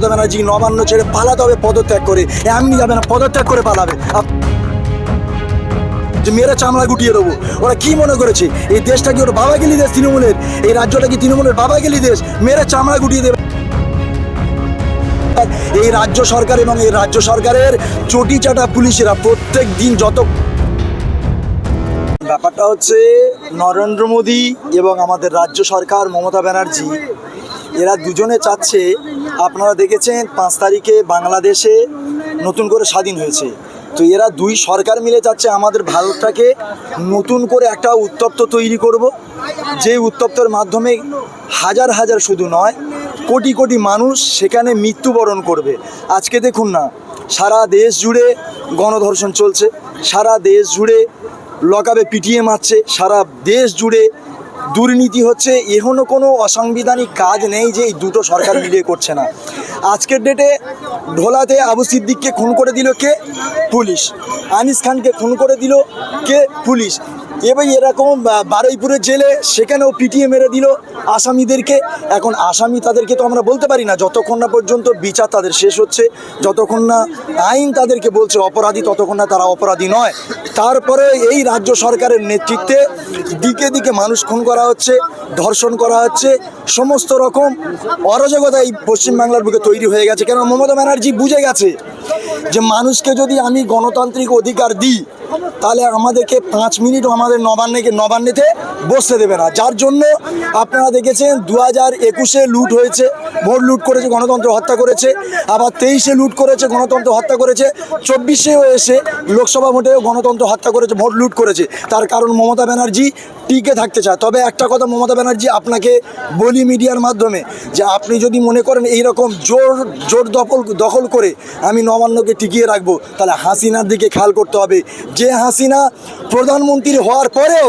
মমতা ব্যানার্জি নবান্ন ছেড়ে পালাতে হবে, পদত্যাগ করে। এমনি যাবে না, পদত্যাগ করে পালাবে। যে মেয়েরা চামড়া গুটিয়ে দেবো, ওরা কি মনে করেছে? এই দেশটা কি ওর বাবা গেলি দেশ, তৃণমূলের? এই রাজ্যটা কি তৃণমূলের বাবা গেলি দেশ? মেরে চামড়া গুটিয়ে দেবে। এই রাজ্য সরকার এবং এই রাজ্য সরকারের চটি চাটা পুলিশেরা প্রত্যেক দিন যত ব্যাপারটা হচ্ছে, নরেন্দ্র মোদী এবং আমাদের রাজ্য সরকার মমতা ব্যানার্জি, এরা দুজনে চাচ্ছে আপনারা দেখেছেন পাঁচ তারিখে বাংলাদেশে নতুন করে স্বাধীন হয়েছে। তো এরা দুই সরকার মিলে যাচ্ছে আমাদের ভারতটাকে নতুন করে একটা উত্তপ্ত তৈরি করব, যে উত্তপ্তের মাধ্যমে হাজার হাজার শুধু নয়, কোটি কোটি মানুষ সেখানে মৃত্যুবরণ করবে। আজকে দেখুন না, সারা দেশ জুড়ে গণধর্ষণ চলছে, সারা দেশ জুড়ে লকাবে পিটিয়ে মারছে, সারা দেশ জুড়ে দুর্নীতি হচ্ছে এখনও কোনো অসাংবিধানিক কাজ নেই যে এই দুটো সরকার মিলিয়ে করছে না। আজকের ডেটে ঢোলাতে আবু সিদ্দিককে খুন করে দিল কে? পুলিশ। আনিস খানকে খুন করে দিল কে? পুলিশ। এবার এরকম বারুইপুরের জেলে সেখানেও পিটিয়ে মেরে দিল আসামিদেরকে। এখন আসামি তাদেরকে তো আমরা বলতে পারি না, যতক্ষণ না পর্যন্ত বিচার তাদের শেষ হচ্ছে, যতক্ষণ না আইন তাদেরকে বলছে অপরাধী, ততক্ষণ না তারা অপরাধী নয়। তারপরে এই রাজ্য সরকারের নেতৃত্বে দিকে দিকে মানুষ খুন করা হচ্ছে, ধর্ষণ করা হচ্ছে, সমস্ত রকম অরাজকতা এই পশ্চিমবাংলার বুকে তৈরি হয়ে গেছে। কেন মমতা ব্যানার্জি বুঝে গেছে যে মানুষকে যদি আমি গণতান্ত্রিক অধিকার দিই তাহলে আমাদেরকে পাঁচ মিনিটও আমাদের নবান্নকে নবান্নেতে বসতে দেবে না। যার জন্য আপনারা দেখেছেন দু হাজার একুশে লুট হয়েছে, ভোট লুট করেছে, গণতন্ত্র হত্যা করেছে, আবার তেইশে লুট করেছে, গণতন্ত্র হত্যা করেছে, চব্বিশেও এসে লোকসভা ভোটেও গণতন্ত্র হত্যা করেছে, ভোট লুট করেছে। তার কারণ মমতা ব্যানার্জি টিকে থাকতে চায়। তবে একটা কথা মমতা ব্যানার্জি আপনাকে বলি মিডিয়ার মাধ্যমে, যে আপনি যদি মনে করেন এই রকম জোর জোর দখল দখল করে আমি নবান্নকে টিকিয়ে রাখব, তাহলে হাসিনার দিকে খেয়াল করতে হবে। যে হাসিনা প্রধানমন্ত্রী হওয়ার পরেও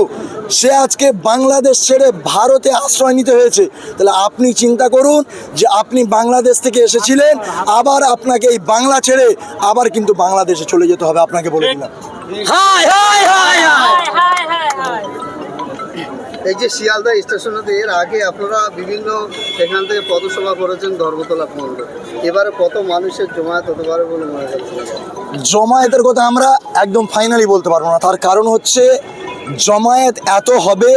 সে আজকে বাংলাদেশ ছেড়ে ভারতে আশ্রয় নিতে হয়েছে। তাহলে আপনি চিন্তা করুন যে আপনি বাংলাদেশ থেকে এসেছিলেন আবার আপনাকে এই বাংলা ছেড়ে আবার কিন্তু বাংলাদেশে চলে যেতে হবে। আপনাকে বলে দিলাম। হাই হাই হাই হাই। এই যে শিয়ালদা স্টেশনেতে এর আগে আপনারা বিভিন্ন এখান থেকে পদসভা করেছেন ধর্মতলা মন্ডল এবারে কত মানুষের জমায়েত হতে পারে বলে মনে হচ্ছে জমায়েতের কথা আমরা একদম ফাইনালি বলতে পারব না। তার কারণ হচ্ছে, জমায়েত এত হবে,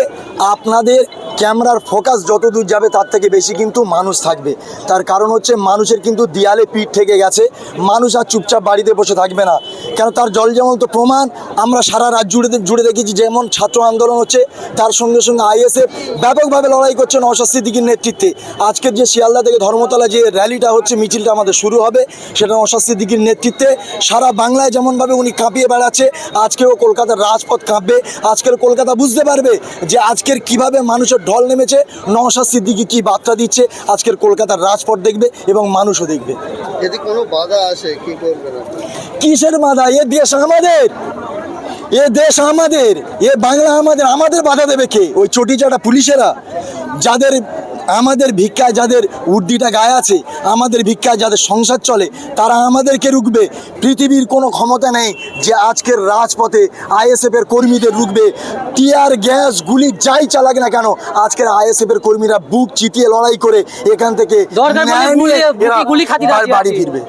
আপনাদের ক্যামেরার ফোকাস যত দূর যাবে তার থেকে বেশি কিন্তু মানুষ থাকবে। তার কারণ হচ্ছে মানুষের কিন্তু দেয়ালে পিঠ থেকে গেছে। মানুষ আর চুপচাপ বাড়িতে বসে থাকবে না। কেন তার জল যেমন তো প্রমাণ, আমরা সারা রাত জুড়ে জুড়ে দেখেছি যেমন ছাত্র আন্দোলন হচ্ছে, তার সঙ্গে সঙ্গে আইএসএফ ব্যাপকভাবে লড়াই করছে নওশাদ সিদ্দিকির নেতৃত্বে। আজকের যে শিয়ালদা থেকে ধর্মতলা যে র্যালিটা হচ্ছে, মিছিলটা আমাদের শুরু হবে, সেটা নওশাদ সিদ্দিকির নেতৃত্বে। সারা বাংলায় যেমনভাবে উনি কাঁপিয়ে বেড়াচ্ছে, আজকেও কলকাতার রাজপথ কাঁপবে। আজকের কলকাতা বুঝতে পারবে যে আজকের কীভাবে মানুষের ঢল নেমেছে নওশাদ সিদ্দিকি কি বার্তা দিচ্ছে? আজকের কলকাতার রাজপথ দেখবে এবং মানুষও দেখবে। যদি কোনো বাধা আসে কি করবে কিসের বাধা? এ দেশ আমাদের। এ দেশ আমাদের। এ বাংলা আমাদের। আমাদের বাধা দেবে কে? ওই চটি চাটা পুলিশেরা। যাদের আমাদের ভিক্ষায় যাদের উর্দিটা গায়ে আছে আমাদের ভিক্ষায় যাদের সংসার চলে তারা আমাদেরকে রুখবে। পৃথিবীর কোনো ক্ষমতা নেই যে আজকের রাজপথে আইএসএফ এর কর্মীদের রুখবে। টিয়ার গ্যাস গুলি যাই চালাক না কেন আজকের আইএসএফ এর কর্মীরা বুক চিতিয়ে লড়াই করে এখান থেকে বাড়ি ফিরবে।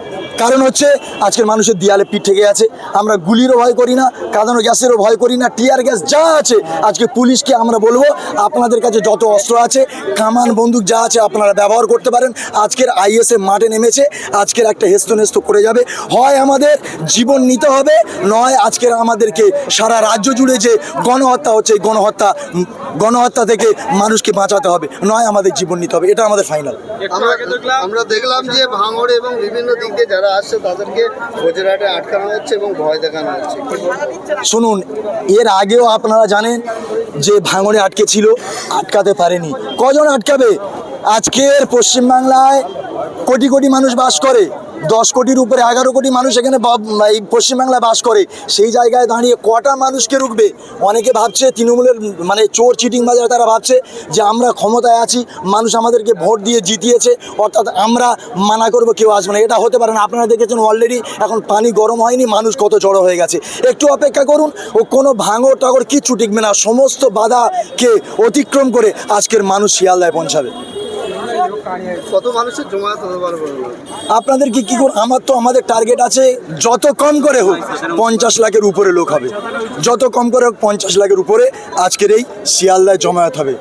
কারণ হচ্ছে আজকের মানুষের দেয়ালে পিঠ থেকে আছে। আমরা গুলিরও ভয় করি না, কাঁদানো গ্যাসেরও ভয় করি না, টিয়ার গ্যাস যা আছে আজকে পুলিশকে আমরা বলব, আপনাদের কাছে যত অস্ত্র আছে, কামান বন্দুক যা আছে আপনারা ব্যবহার করতে পারেন। আজকের আইএসএ মাঠে নেমেছে, আজকের একটা হেস্ত নেস্ত করে যাবে। হয় আমাদের জীবন নিতে হবে, নয় আজকের আমাদেরকে সারা রাজ্য জুড়ে যে গণহত্যা হচ্ছে গণহত্যা গণহত্যা থেকে মানুষকে বাঁচাতে হবে, নয় আমাদের জীবন নিতে হবে, এটা আমাদের ফাইনাল আমরা দেখলাম যে ভাঙড়ে এবং বিভিন্ন দিক দিয়ে যারা আসছে তাদেরকে আটকানো হচ্ছে এবং ভয় দেখানো হচ্ছে। শুনুন, এর আগেও আপনারা জানেন যে ভাঙনে আটকে ছিল, আটকাতে পারেনি। কজন আটকাবে? আজকের পশ্চিমবাংলায় কোটি কোটি মানুষ বাস করে। দশ কোটির উপরে, এগারো কোটি মানুষ এখানে এই পশ্চিমবাংলায় বাস করে, সেই জায়গায় দাঁড়িয়ে কটা মানুষকে রুখবে? অনেকে ভাবছে তৃণমূলের মানে চোর চিটিং বাজার তারা ভাবছে যে আমরা ক্ষমতায় আছি, মানুষ আমাদেরকে ভোট দিয়ে জিতিয়েছে, অর্থাৎ আমরা মানা করব, কেউ আসবে না। এটা হতে পারে না। আপনারা দেখেছেন অলরেডি এখন পানি গরম হয়নি, মানুষ কত জড়ো হয়ে গেছে। একটু অপেক্ষা করুন, ও কোনো ভাঙর টাগর কিচ্ছু টিকবে না। সমস্ত বাধাকে অতিক্রম করে আজকের মানুষ শিয়ালদায় পৌঁছাবে। কত মানুষের বলুন? আপনাদেরকে কি করে আমার তো আমাদের টার্গেট আছে যত কম করে হোক পঞ্চাশ লাখের উপরে লোক হবে। যত কম করে হোক পঞ্চাশ লাখের উপরে আজকের এই শিয়ালদায় জমায়েত হবে।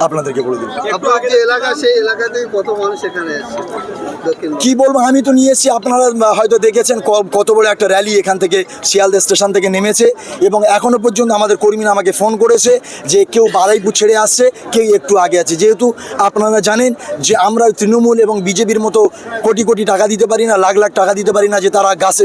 আপনাদেরকে বলে দিন আপনার যে এলাকা সেই এলাকা থেকে কত মানুষ এখানে কি বলব আমি তো নিয়ে এসেছি আপনারা হয়তো দেখেছেন ক- কত বড় একটা র্যালি এখান থেকে শিয়ালদা স্টেশন থেকে নেমেছে। এবং এখনও পর্যন্ত আমাদের কর্মীরা আমাকে ফোন করেছে যে কেউ বারাইপুর ছেড়ে আসছে কেউ একটু আগে আছে। যেহেতু আপনারা জানেন যে আমরা তৃণমূল এবং বিজেপির মতো কোটি কোটি টাকা দিতে পারি না লাখ লাখ টাকা দিতে পারি না যে তারা গাছে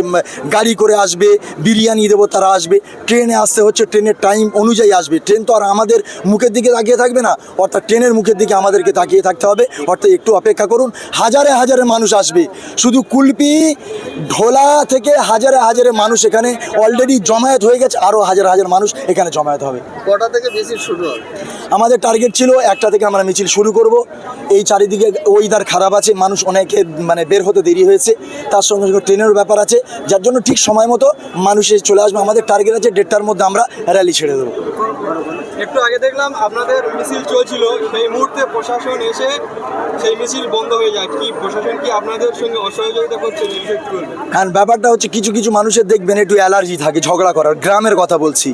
গাড়ি করে আসবে বিরিয়ানি দেবো তারা আসবে। ট্রেনে আসতে হচ্ছে ট্রেনের টাইম অনুযায়ী আসবে। ট্রেন তো আর আমাদের মুখের দিকে তাকিয়ে থাকবে না অর্থাৎ ট্রেনের মুখের দিকে আমাদেরকে তাকিয়ে থাকতে হবে। অর্থাৎ একটু অপেক্ষা করুন হাজারে হাজারে মানুষ আসবে। শুধু কুলপি ঢোলা থেকে হাজারে হাজারে মানুষ এখানে অলরেডি জমায়েত হয়ে গেছে আরও হাজার হাজার মানুষ এখানে জমায়েত হবে। কটা থেকে বেশি শুরু হবে? আমাদের টার্গেট ছিল একটা থেকে আমরা মিছিল শুরু করব। এই চারিদিকে ওয়েদার খারাপ আছে মানুষ অনেকে মানে বের হতে দেরি হয়েছে তার সঙ্গে সঙ্গে ট্রেনের ব্যাপার আছে যার জন্য ঠিক সময় মতো মানুষ চলে আসবে। আমাদের টার্গেট আছে দেড়টার মধ্যে আমরা র্যালি ছেড়ে দেবো। একটু আগে দেখলাম আপনাদের মিছিল চলছিল সেই মুহূর্তে প্রশাসন এসে সেই মিছিল বন্ধ হয়ে যায়। কি প্রশাসন কি আপনাদের সঙ্গে অসহযোগিতা করছে কারণ ব্যাপারটা হচ্ছে কিছু কিছু মানুষের দেখবেন একটু অ্যালার্জি থাকে ঝগড়া করার গ্রামের কথা বলছি।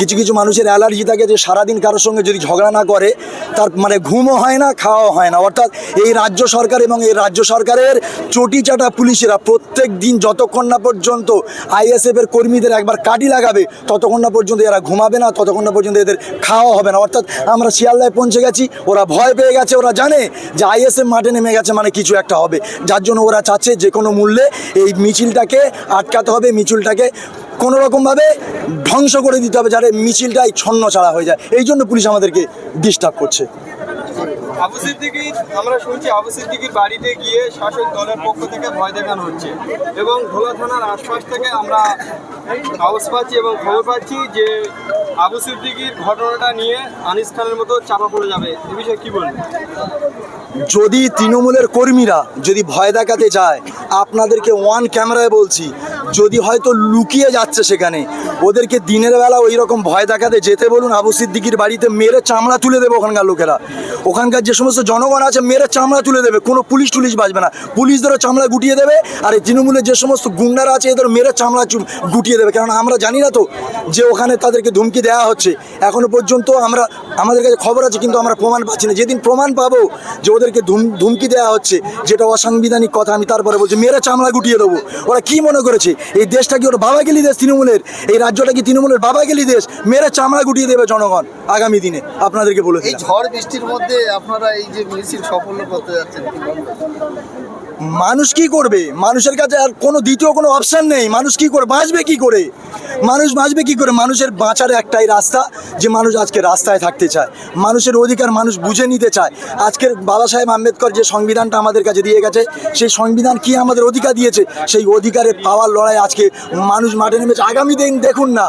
কিছু কিছু মানুষের অ্যালার্জি থাকে যে সারাদিন কারোর সঙ্গে যদি ঝগড়া না করে, তার মানে ঘুমও হয় না, খাওয়াও হয় না। অর্থাৎ এই রাজ্য সরকার এবং এই রাজ্য সরকারের চটি চাটা পুলিশেরা প্রত্যেক দিন যতক্ষণ না পর্যন্ত আইএসএফ এর কর্মীদের একবার কাটি লাগাবে, ততক্ষণ না পর্যন্ত এরা ঘুমাবে না, ততক্ষণ না পর্যন্ত এদের খাওয়া হবে না। অর্থাৎ আমরা শিয়ালদায় পৌঁছে গেছি, ওরা ভয় পেয়ে গেছে, ওরা জানে যে আইএসএফ মাঠে নেমে গেছে মানে কিছু একটা হবে। যার জন্য ওরা চাচ্ছে যে কোনো মূল্যে এই মিছিলটাকে আটকাতে হবে, মিছিলটাকে কোনো রকমভাবে ধ্বংস করে দিতে হবে যাতে মিছিলটাই ছন্ন ছাড়া হয়ে যায়। এই জন্য পুলিশ আমাদেরকে ডিস্টার্ব করছে। আবু সিদ্দিকির আমরা শুনছি আবু সিদ্দিকির বাড়িতে গিয়ে শাসক দলের পক্ষ থেকে ভয় দেখানো হচ্ছে। এবং ভোলা থানার আশপাশ থেকে আমরা আওয়াজ পাচ্ছি এবং খবর পাচ্ছি যে আবু সিদ্দিকির ঘটনাটা নিয়ে আনিস খানের মতো চাপা পড়ে যাবে। এ বিষয়ে কি বলবেন? যদি তৃণমূলের কর্মীরা যদি ভয় দেখাতে চায় আপনাদেরকে ওয়ান ক্যামেরায় বলছি যদি হয়তো লুকিয়ে যাচ্ছে সেখানে, ওদেরকে দিনের বেলা ওই রকম ভয় দেখাতে যেতে বলুন, আবু সিদ্দিকির বাড়িতে মেরে চামড়া তুলে দেবে ওখানকার লোকেরা। ওখানকার যে সমস্ত জনগণ আছে, মেরে চামড়া তুলে দেবে, কোনো পুলিশ টুলিশ বাজবে না। পুলিশদেরও চামড়া গুটিয়ে দেবে, আর এই তৃণমূলের যে সমস্ত গুন্ডারা আছে, এদের মেরে চামড়া গুটিয়ে দেবে। কারণ আমরা জানি না তো যে ওখানে তাদেরকে ধুমকি দেওয়া হচ্ছে। এখনও পর্যন্ত আমরা আমাদের কাছে খবর আছে কিন্তু আমরা প্রমাণ পাচ্ছি না। যেদিন প্রমাণ পাবো যে ওদেরকে ধুম ধুমকি দেওয়া হচ্ছে যেটা অসাংবিধানিক কথা আমি তারপরে বলছি মেরে চামড়া গুটিয়ে দেবো। ওরা কি মনে করেছে? এই দেশটা কি ওর বাবা গেলি দেশ তৃণমূলের? এই রাজ্যটা কি তৃণমূলের বাবা গেলি দেশ? মেরে চামড়া গুটিয়ে দেবে জনগণ আগামী দিনে। আপনাদেরকে বলে এই ঝড় বৃষ্টির মধ্যে আপনারা এই যে মিছিল সাফল্য করতে যাচ্ছেন? মানুষ কি করবে? মানুষের কাছে আর কোনো দ্বিতীয় কোনো অপশান নেই। মানুষ কি করে, বাঁচবে কি করে? মানুষ বাঁচবে কি করে? মানুষের বাঁচার একটাই রাস্তা যে মানুষ আজকে রাস্তায় থাকতে চায়। মানুষের অধিকার মানুষ বুঝে নিতে চায়। আজকের বাবা সাহেব আম্বেদকর যে সংবিধানটা আমাদের কাছে দিয়ে গেছে, সেই সংবিধান কি আমাদের অধিকার দিয়েছে? সেই অধিকারের পাওয়ার লড়াই আজকে মানুষ মাঠে নেমেছে। আগামী দিন দেখুন না,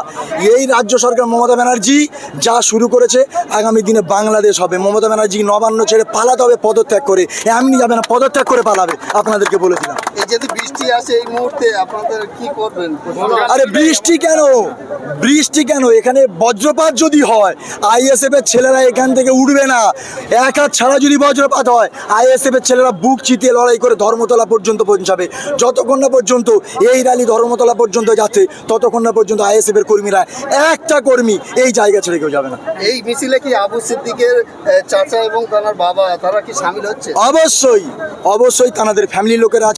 এই রাজ্য সরকার মমতা ব্যানার্জি যা শুরু করেছে, আগামী দিনে বাংলাদেশ হবে। মমতা ব্যানার্জি নবান্ন ছেড়ে পালাতে হবে পদত্যাগ করে। এমনি যাবে না, পদত্যাগ করে পালাবে। আপনাদেরকে বলে দিলাম এই যদি বৃষ্টি আসে এই মুহূর্তে আপনাদের কি করবেন? আরে বৃষ্টি কেন? বৃষ্টি কেন? এখানে বজ্রপাত যদি হয় আইএসএফ এর ছেলেরা এখান থেকে উঠবে না। এক হাত ছাড়া যদি বজ্রপাত হয় আইএসএফ এর ছেলেরা বুক চিতিয়ে লড়াই করে ধর্মতলা পর্যন্ত পৌঁছাবে। যতক্ষণ না পর্যন্ত এই র্যালি ধর্মতলা পর্যন্ত যাচ্ছে ততক্ষণ না পর্যন্ত আইএসএফ এর কর্মীরা একটা কর্মী এই জায়গা ছেড়ে কেউ যাবে না। এই মিছিলে কি আবু সিদ্দিকের চাচা এবং তার বাবা তারা কি সামিল হচ্ছে? অবশ্যই অবশ্যই তাদের ফ্যামিলির লোকেরা